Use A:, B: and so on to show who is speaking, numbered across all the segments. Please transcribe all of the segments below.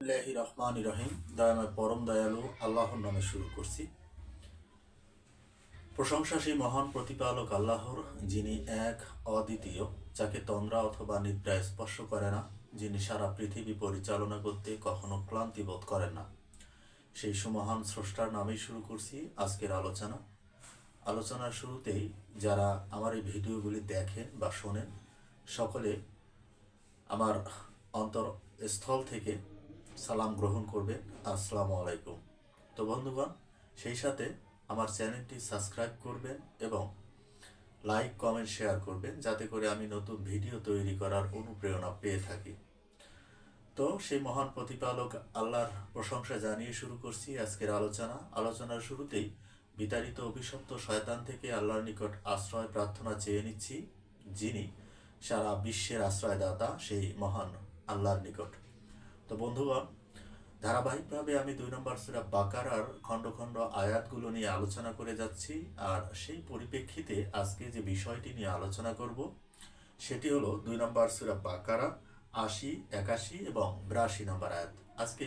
A: বিসমিল্লাহির রহমান রহিম। দয়াময় পরম দয়ালু আল্লাহর নামে শুরু করছি। প্রশংসা সেই মহান প্রতিপালক আল্লাহর, যিনি এক, অদ্বিতীয়, যাকে তন্দ্রা অথবা নিদ্রায় স্পর্শ করে না, যিনি সারা পৃথিবী পরিচালনা করতে কখনো ক্লান্তি বোধ করেন না। সেই সুমহান স্রষ্টার নামেই শুরু করছি আজকের আলোচনা। আলোচনার শুরুতেই যারা আমার এই ভিডিওগুলি দেখেন বা শোনেন, সকলে আমার অন্তর স্থল থেকে সালাম গ্রহণ করবেন আসসালামু আলাইকুম। তো বন্ধুগণ, সেই সাথে আমার চ্যানেলটি সাবস্ক্রাইব করবেন এবং লাইক, কমেন্ট, শেয়ার করবেন যাতে করে আমি নতুন ভিডিও তৈরি করার অনুপ্রেরণা পেয়ে থাকি। তো সেই মহান প্রতিপালক আল্লাহর প্রশংসা জানিয়ে শুরু করছি আজকের আলোচনা। আলোচনার শুরুতেই বিতাড়িত অভিশপ্ত শয়তান থেকে আল্লাহর নিকট আশ্রয় প্রার্থনা চেয়ে নিচ্ছি, যিনি সারা বিশ্বের আশ্রয়দাতা সেই মহান আল্লাহর নিকট। তো বন্ধুগণ, ধারাবাহিকভাবে আমি দুই নম্বর সুরা বাকারার খণ্ড খণ্ড আয়াতগুলো নিয়ে আলোচনা করে যাচ্ছি। আর সেই পরিপ্রেক্ষিতে আজকে যে বিষয়টি নিয়ে আলোচনা করব, সেটি হলো দুই নম্বর সুরা বাকারা, আশি, একাশি এবং বিরাশি নম্বর আয়াত। আজকে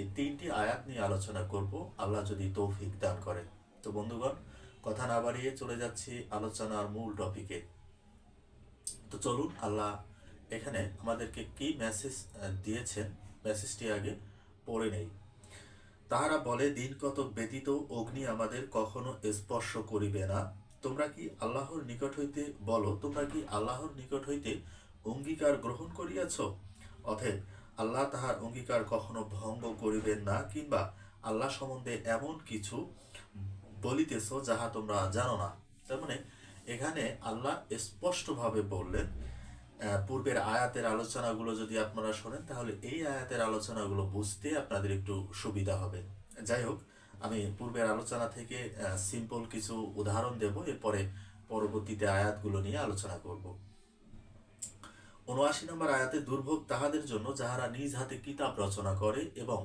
A: এই তিনটি আয়াত নিয়ে আলোচনা করব, আল্লাহ যদি তৌফিক দান করে তো বন্ধুগণ, কথা না বাড়িয়ে চলে যাচ্ছি আলোচনার মূল টপিকে। তো চলুন, আল্লাহ এখানে আমাদেরকে কি মেসেজ দিয়েছেন মেসেজটি আগে পড়ে নেই। তাহারা বলে, দিন কত ব্যতীত অগ্নি আমাদের কখনো স্পর্শ করিবে না। তোমরা কি আল্লাহর নিকট হইতে, বলো, তোমরা কি আল্লাহর নিকট হইতে অঙ্গীকার গ্রহণ করিয়াছ? অতএব আল্লাহ তাহার অঙ্গীকার কখনো ভঙ্গ করিবেন না, কিংবা আল্লাহ সম্বন্ধে এমন কিছু বলিতেছ যাহা তোমরা জানো না। তার মানে এখানে আল্লাহ স্পষ্টভাবে বললেন পূর্বের আয়াতের আলোচনাগুলো যদি আপনারা শোনেন, তাহলে এই আয়াতের আলোচনাগুলো বুঝতে আপনাদের একটু সুবিধা হবে। যাই হোক, আমি পূর্বের আলোচনা থেকে সিম্পল কিছু উদাহরণ দেব, এরপরে পরবর্তীতে আয়াতগুলো নিয়ে আলোচনা করব। উনআশি নম্বর আয়াতে, দুর্ভোগ তাহাদের জন্য যাহারা নিজ হাতে কিতাব রচনা করে এবং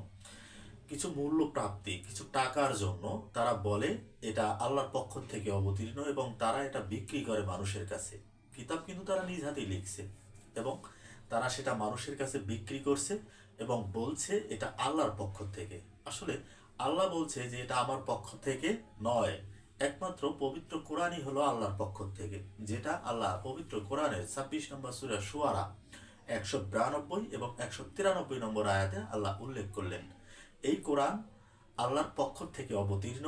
A: কিছু মূল্য প্রাপ্তি, কিছু টাকার জন্য, তারা বলে, এটা আল্লাহর পক্ষ থেকে অবতীর্ণ এবং তারা এটা বিক্রি করে মানুষের কাছে। কিতাব কিন্তু তারা নিজ হাতেই লিখছে এবং তারা সেটা মানুষের কাছে বিক্রি করছে এবং বলছে এটা আল্লাহর পক্ষ থেকে। আসলে আল্লাহ বলছে যে এটা আমার পক্ষ থেকে নয়, একমাত্র পবিত্র কোরআনই হলো আল্লাহর পক্ষ থেকে, যেটা আল্লাহ পবিত্র কোরআনের ছাব্বিশ নম্বর সুরা সুয়ারা একশো বিরানব্বই এবং একশো তিরানব্বই নম্বর আয়াতে আল্লাহ উল্লেখ করলেন। এই কোরআন আল্লাহর পক্ষ থেকে অবতীর্ণ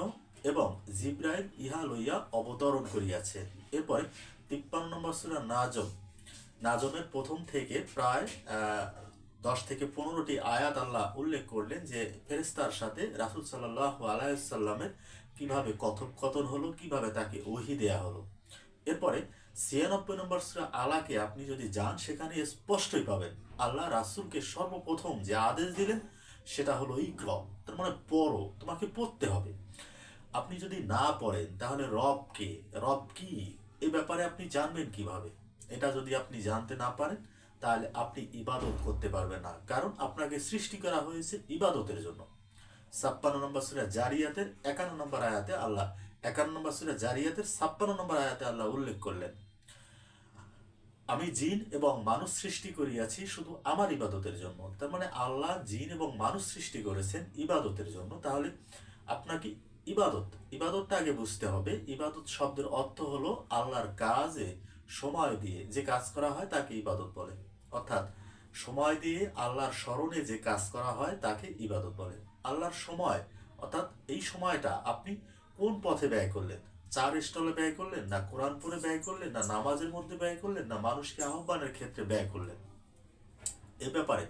A: এবং জিব্রাইল ইহা লইয়া অবতরণ করিয়াছে। এরপরে তিপ্পান্ন নম্বর সুরা নাজম। নাজমের প্রথম থেকে প্রায় দশ থেকে পনেরোটি আয়াত আল্লাহ উল্লেখ করলেন যে ফেরেস্তার সাথে রাসুল সাল্লাহ আলাইসাল্লামের কীভাবে কথোপকথন হলো, কীভাবে তাকে ওহি দেয়া হলো। এরপরে ছিয়ানব্বই নম্বর সুরা আলাকে আপনি যদি যান, সেখানে স্পষ্টই পাবেন, আল্লাহ রাসুলকে সর্বপ্রথম যে আদেশ দিলেন, সেটা হলো ইকর, তার মানে পড়ো, তোমাকে পড়তে হবে। আপনি যদি না পড়েন, তাহলে রব কে রব কি? এ ব্যাপারে আপনি জানবেন কীভাবে? এটা যদি আপনি জানতে না পারেন, তাহলে আপনি ইবাদত করতে পারবেন না। কারণ আপনাকে সৃষ্টি করা হয়েছে ইবাদতের জন্য। ছাপ্পান্ন নম্বর সুরা জারিয়াতের একান্ন নম্বর আয়াতে আল্লাহ একান্ন নম্বর সুরা জারিয়াতের ছাপ্পান্ন নম্বর আয়াতে আল্লাহ উল্লেখ করলেন, আমি জিন এবং মানুষ সৃষ্টি করিয়াছি শুধু আমার ইবাদতের জন্য। তার মানে আল্লাহ জিন এবং মানুষ সৃষ্টি করেছেন ইবাদতের জন্য। তাহলে আপনাকে ইবাদত। ইবাদতটা আগে বুঝতে হবে। ইবাদত শব্দের অর্থ হলো আল্লাহর কাজে সময় দিয়ে যে কাজ করা হয় তাকে ইবাদত বলে। অর্থাৎ সময় দিয়ে আল্লাহর স্মরণে যে কাজ করা হয় তাকে ইবাদত বলে। আল্লাহর সময়, অর্থাৎ এই সময়টা আপনি কোন পথে ব্যয় করলেন? চার স্টলে ব্যয় করলেন না কোরআন পড়ে ব্যয় করলেন না নামাজের মধ্যে ব্যয় করলেন না মানুষকে আহ্বানের ক্ষেত্রে ব্যয় করলেন? এ ব্যাপারে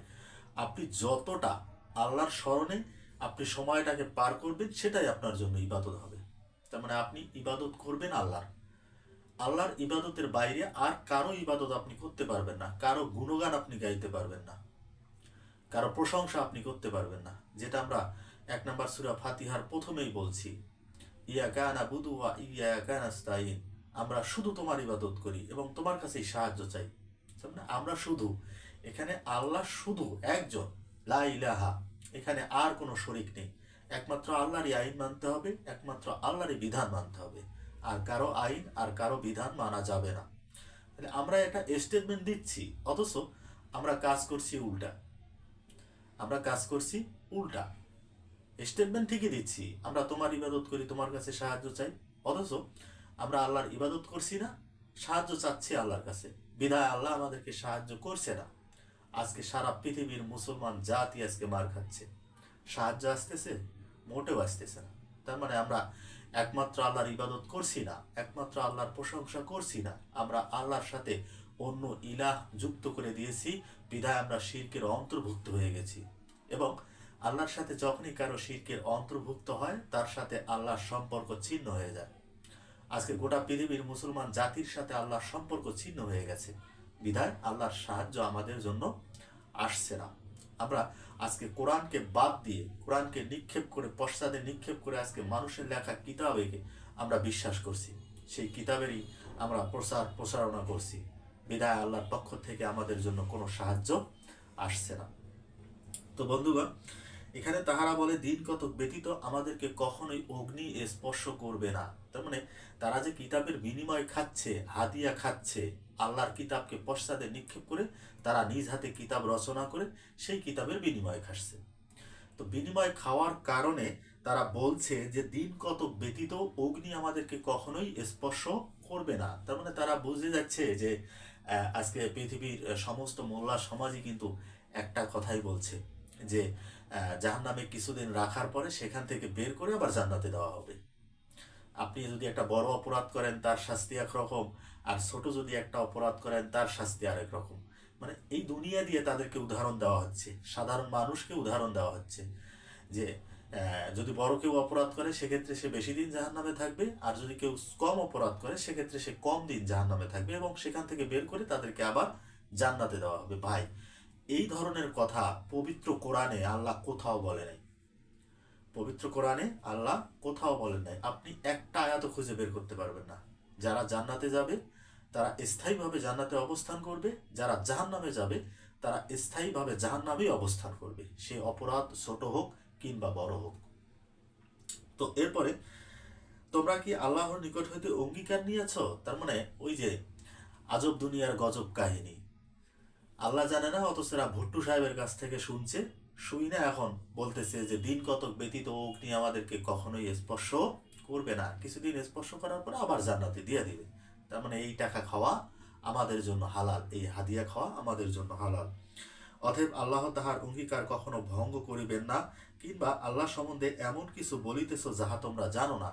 A: আপনি যতটা আল্লাহর স্মরণে আপনি সময়টাকে পার করবেন, সেটাই আপনার জন্য ইবাদত হবে। তার মানে আপনি ইবাদত করবেন আল্লাহর। আল্লাহর ইবাদতের বাইরে আর কারও ইবাদত আপনি করতে পারবেন না, কারও গুণগান আপনি গাইতে পারবেন না, কারও প্রশংসা আপনি করতে পারবেন না, যেটা আমরা এক নম্বর সুরা ফাতিহার প্রথমেই বলছি। ইয়া গানা বুধু ওয়া ইয়া গানাস্তাইন আমরা শুধু তোমার ইবাদত করি এবং তোমার কাছেই সাহায্য চাই। মানে আমরা শুধু, এখানে আল্লাহ শুধু একজন, লা এখানে আর কোনো শরিক নেই। একমাত্র আল্লাহরই আইন মানতে হবে, একমাত্র আল্লাহরই বিধান মানতে হবে। আর কারও আইন আর কারও বিধান মানা যাবে না। তাহলে আমরা একটা স্টেটমেন্ট দিচ্ছি, অথচ আমরা কাজ করছি উল্টা। আমরা কাজ করছি উল্টা। স্টেটমেন্ট ঠিকই দিচ্ছি, আমরা তোমার ইবাদত করি, তোমার কাছে সাহায্য চাই। অথচ আমরা আল্লাহর ইবাদত করছি না, সাহায্য চাচ্ছি আল্লাহর কাছে। বিধায় আল্লাহ আমাদেরকে সাহায্য করছে না। আজকে সারা পৃথিবীর মুসলমান জাতি আজকে মার খাচ্ছে। সাহায্য আসতেছে, মোটেও আসতেছে না। তার মানে আমরা একমাত্র আল্লাহর ইবাদত করছি না, একমাত্র আল্লাহর প্রশংসা করছি না। আমরা আল্লাহর সাথে অন্য ইলাহ যুক্ত করে দিয়েছি, বিধায় আমরা শিরকের অন্তর্ভুক্ত হয়ে গেছি। এবং আল্লাহর সাথে যখনই কারও শিরকের অন্তর্ভুক্ত হয়, তার সাথে আল্লাহর সম্পর্ক ছিন্ন হয়ে যায়। আজকে গোটা পৃথিবীর মুসলমান জাতির সাথে আল্লাহর সম্পর্ক ছিন্ন হয়ে গেছে। বিধায় আল্লাহর সাহায্য আমাদের জন্য আসছে না। আমরা আজকে কোরআনকে বাদ দিয়ে, কোরআনকে নিক্ষেপ করে পশ্চাদে নিক্ষেপ করে আজকে মানুষের লেখা কিতাবেকে আমরা বিশ্বাস করছি। সেই কিতাবেরই আমরা প্রচার প্রসারণা করছি। বিধায় আল্লাহর পক্ষ থেকে আমাদের জন্য কোনো সাহায্য আসছে না। তো বন্ধুগণ এখানে তাহারা বলে, দিন কতক ব্যতীত আমাদেরকে কখনোই অগ্নি স্পর্শ করবে না। তার মানে তারা যে কিতাবের বিনিময় খাচ্ছে হাদিয়া খাচ্ছে, আল্লাহর কিতাবকে পশ্চাদে নিক্ষেপ করে, তারা নিজ হাতে কিতাব রচনা করে, সেই কিতাবের বিনিময় খাচ্ছে। তো বিনিময় খাওয়ার কারণে তারা বলছে যে, দিন কত ব্যতীত অগ্নি আমাদেরকে কখনোই স্পর্শ করবে না। তার মানে তারা বুঝে যাচ্ছে যে আজকে পৃথিবীর সমস্ত মোল্লা সমাজই কিন্তু একটা কথাই বলছে যে জাহান নামে কিছুদিন রাখার পরে সেখান থেকে বের করে আবার জান্নাতে দেওয়া হবে। আপনি যদি একটা বড় অপরাধ করেন, তার শাস্তি একরকম, আর ছোট যদি একটা অপরাধ করেন, তার শাস্তি আরেক রকম। মানে এই দুনিয়া দিয়ে তাদেরকে উদাহরণ দেওয়া হচ্ছে, সাধারণ মানুষকে উদাহরণ দেওয়া হচ্ছে যে যদি বড় কেউ অপরাধ করে, সেক্ষেত্রে সে বেশি দিন জাহান নামে থাকবে, আর যদি কেউ কম অপরাধ করে, সেক্ষেত্রে সে কম দিন জাহান নামে থাকবে, এবং সেখান থেকে বের করে তাদেরকে আবার জান্নাতে দেওয়া হবে। ভাই এই ধরনের কথা পবিত্র কোরআনে আল্লাহ কোথাও বলে নাই। পবিত্র কোরআনে আল্লাহ কোথাও বলেন নাই। আপনি একটা আয়াত খুঁজে বের করতে পারবেন না। যারা জান্নাতে যাবে, তারা স্থায়ীভাবে জান্নাতে অবস্থান করবে। যারা জাহান্নামে যাবে, তারা স্থায়ীভাবে জাহান্নামেই অবস্থান করবে। সে অপরাধ ছোট হোক কিংবা বড় হোক। তো এরপরে, তোমরা কি আল্লাহর নিকট হইতে অঙ্গীকার নিয়েছ? তার মানে ওই যে আজব দুনিয়ার গজব কাহিনী। আল্লাহ জানে না, অথচ এরা ভুট্টু সাহেবের কাছ থেকে শুনছে। শুই না এখন, বলতেছে যে দিন কতক ব্যতীত অগ্নি আমাদেরকে কখনোই স্পর্শ করবে না। কিছুদিন স্পর্শ করার পর আবার জান্নাতে দিয়ে দিবে। তার মানে এই টাকা খাওয়া আমাদের জন্য হালাল, এই হাদিয়া খাওয়া আমাদের জন্য হালাল। অতএব আল্লাহ তাহার অঙ্গীকার কখনো ভঙ্গ করিবেন না, কিংবা আল্লাহ সম্বন্ধে এমন কিছু বলিতেছ যাহা তোমরা জানো না।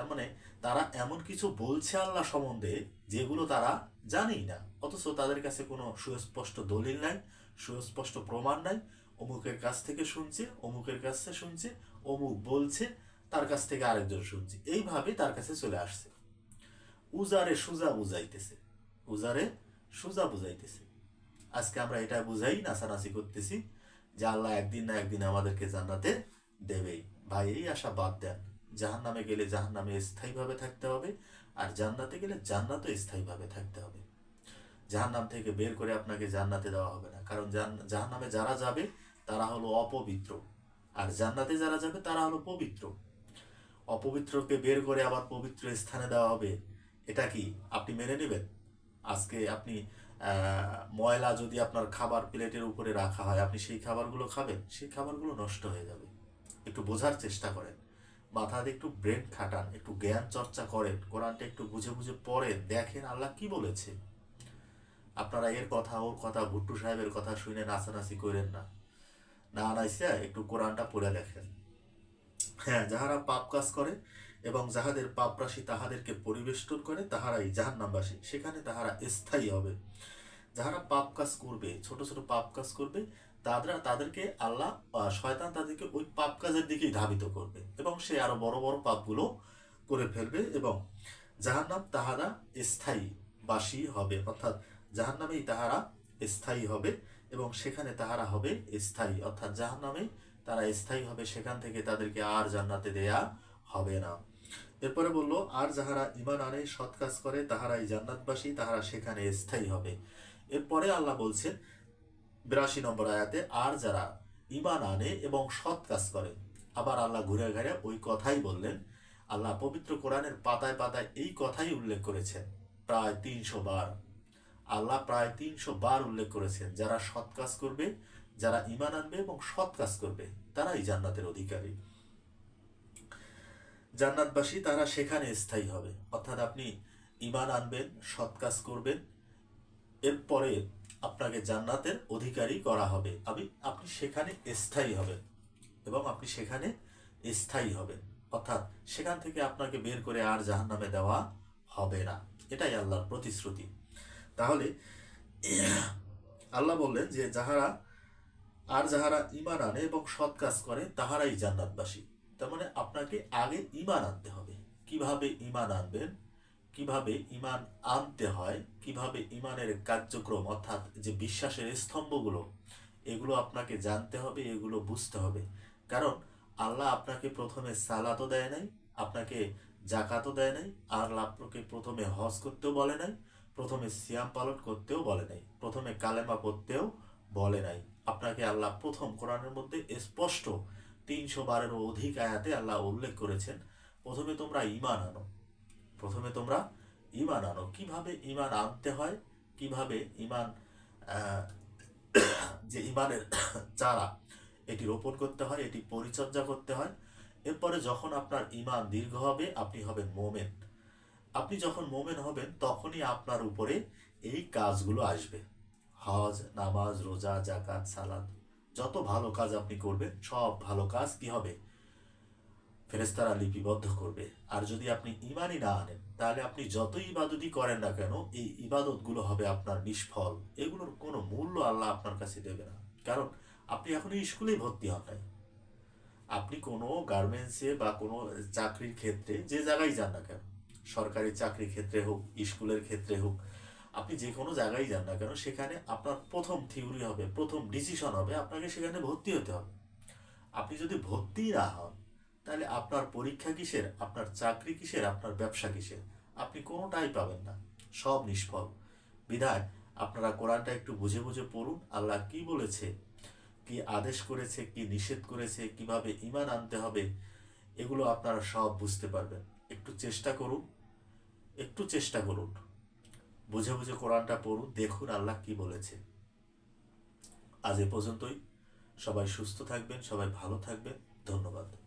A: তার মানে তারা এমন কিছু বলছে আল্লাহ সম্বন্ধে যেগুলো তারা জানেই না। অথচ তাদের কাছে কোনো সুস্পষ্ট দলিল নাই, সুস্পষ্ট প্রমাণ নাই। অমুকের কাছ থেকে শুনছে, অমুকের কাছ শুনছে, অমুক বলছে, তার কাছ থেকে আরেকজন শুনছে। এইভাবে তার কাছে চলে আসছে। উজারে সুজা বুঝাইতেছে। উজারে সুজা বুঝাইতেছে। আজকে আমরা এটা বুঝাই, নাচানাচি করতেছি যে আল্লাহ একদিন না একদিন আমাদেরকে জান্নাতে দেবেই। ভাই, এই আশা বাদ দেন। জাহান নামে গেলে জাহান নামে স্থায়ীভাবে থাকতে হবে আর জান্নাতে গেলে জান্নাতও স্থায়ীভাবে থাকতে হবে। জাহান নাম থেকে বের করে আপনাকে জান্নাতে দেওয়া হবে না। কারণ জাহান নামে যারা যাবে, তারা হলো অপবিত্র। আর জান্নাতে যারা যাবে, তারা হলো পবিত্র। অপবিত্রকে বের করে আবার পবিত্র স্থানে দেওয়া হবে, এটা কি? আপনি মেনে নেবেন? আজকে আপনি ময়লা যদি আপনার খাবার প্লেটের উপরে রাখা হয়, আপনি সেই খাবারগুলো খাবেন, সেই খাবারগুলো নষ্ট হয়ে যাবে। একটু বোঝার চেষ্টা করেন। মাথাতে একটু ব্রেন খাটান, একটু জ্ঞান চর্চা করেন, কোরআনটা একটু বুঝে বুঝে পড়েন, দেখেন আল্লাহ কি বলেছে। আপনারা এর কথা, ওর কথা, ভুট্টু সাহেবের কথা শুনে নাচানাচি করেন না। না নাইসা, একটু কোরআনটা পড়ে দেখেন। হ্যাঁ যাহারা পাপ কাজ করে এবং যাহাদের পাপ রাশি তাহাদেরকে পরিবেষ্টন করে, তাহারাই জাহান্নামবাসী। সেখানে তাহারা স্থায়ী হবে। যাহারা পাপ কাজ করবে, ছোট ছোট পাপ কাজ করবে তারা তাদেরকে আল্লাহ শয়তান তাদেরকে ওই পাপ কাজের দিকেই ধাবিত করবে এবং সে আরও বড় বড় পাপগুলো করে ফেলবে এবং জাহান্নাম তাহারা স্থায়ী বাসী হবে। অর্থাৎ জাহান্নামেই তাহারা স্থায়ী হবে এবং সেখানে তাহারা হবে স্থায়ী। অর্থাৎ জাহান্নামে তারা স্থায়ী হবে, সেখান থেকে তাদেরকে আর জান্নাতে দেয়া হবে না। এরপরে বলল, আর যাহারা ইমান আনে, সৎ কাজ করে, তাহারাই জান্নাতবাসী, তাহারা সেখানে স্থায়ী হবে। এরপরে আল্লাহ বলছেন বিরাশি নম্বর আয়াতে, আর যারা ইমান আনে এবং সৎ কাজ করে। আবার আল্লাহ ঘুরে ঘুরে ওই কথাই বললেন। আল্লাহ পবিত্র কোরআনের পাতায় পাতায় এই কথাই উল্লেখ করেছেন, প্রায় তিনশো বার। আল্লাহ প্রায় তিনশো বার উল্লেখ করেছেন, যারা সৎ কাজ করবে, যারা ইমান আনবে এবং সৎ কাজ করবে, তারাই জান্নাতের অধিকারী। জান্নাতবাসী তারা সেখানে স্থায়ী হবে। অর্থাৎ আপনি ইমান আনবেন, সৎ কাজ করবেন এরপরে আপনাকে জান্নাতের অধিকারী করা হবে। আমি, আপনি সেখানে স্থায়ী হবেন এবং আপনি সেখানে স্থায়ী হবেন। অর্থাৎ সেখান থেকে আপনাকে বের করে আর জাহান্নামে দেওয়া হবে না। এটাই আল্লাহর প্রতিশ্রুতি। তাহলে, আল্লাহ বললেন যে, যাহারা, আর যাহারা ইমান আনে এবং সৎ কাজ করে, তাহারাই জান্নাতবাসী। তার মানে আপনাকে আগে ইমান আনতে হবে। কীভাবে ইমান আনবেন? কীভাবে ইমান আনতে হয়, কীভাবে ইমানের কার্যক্রম অর্থাৎ যে বিশ্বাসের স্তম্ভগুলো, এগুলো আপনাকে জানতে হবে, এগুলো বুঝতে হবে। কারণ আল্লাহ আপনাকে প্রথমে সালাতও দেয় নাই, আপনাকে জাকাতও দেয় নাই, আর আপনাকে প্রথমে হজ করতেও বলে নাই, প্রথমে সিয়াম পালন করতেও বলে নাই, প্রথমে কালেমা পড়তেও বলে নাই। আপনাকে আল্লাহ প্রথম কোরআনের মধ্যে স্পষ্ট তিনশো বারেরও অধিক আয়াতে আল্লাহ উল্লেখ করেছেন, প্রথমে তোমরা ইমান আনো। প্রথমে তোমরা ইমান আনো। কীভাবে ইমান আনতে হয়? কীভাবে ইমান যে ইমানের চারা, এটি রোপণ করতে হয়, এটি পরিচর্যা করতে হয়। এরপরে যখন আপনার ইমান দীর্ঘ হবে, আপনি হবেন মোমেন। আপনি যখন মোমেন হবেন, তখনই আপনার উপরে এই কাজগুলো আসবে। হজ, নামাজ, রোজা জাকাত সালাদ যত ভালো কাজ আপনি করবেন, সব ভালো কাজ কি হবে? ফেরেস্তারা লিপিবদ্ধ করবে। আর যদি আপনি ইমানই না আনেন, তাহলে আপনি যতই ইবাদতই করেন না কেন, এই ইবাদতগুলো হবে আপনার নিষ্ফল। এগুলোর কোনো মূল্য আল্লাহ আপনার কাছে দেবে না। কারণ আপনি এখন স্কুলেই ভর্তি হন নাই। আপনি কোনো গার্মেন্টসে বা কোনো চাকরির ক্ষেত্রে, যে জায়গায় যান না কেন, সরকারি চাকরির ক্ষেত্রে হোক, স্কুলের ক্ষেত্রে হোক, আপনি যে কোনো জায়গায় যান না কেন, সেখানে আপনার প্রথম থিওরি হবে, প্রথম ডিসিশন হবে, আপনাকে সেখানে ভর্তি হতে হবে। আপনি যদি ভর্তি না হন তাহলে আপনার পরীক্ষা কিসের? আপনার চাকরি কিসের? আপনার ব্যবসা কিসের? আপনি কোনোটাই পাবেন না। সব নিষ্ফল। বিধায় আপনারা কোরআনটা একটু বুঝে বুঝে পড়ুন। আল্লাহ কি বলেছে? কি আদেশ করেছে? কি নিষেধ করেছে? কীভাবে ইমান আনতে হবে? এগুলো আপনারা সব বুঝতে পারবেন। একটু চেষ্টা করুন। একটু চেষ্টা করুন। বুঝে বুঝে কোরআনটা পড়ুন। দেখুন আল্লাহ কি বলেছে। আজ এ পর্যন্তই। সবাই সুস্থ থাকবেন, সবাই ভালো থাকবেন। ধন্যবাদ।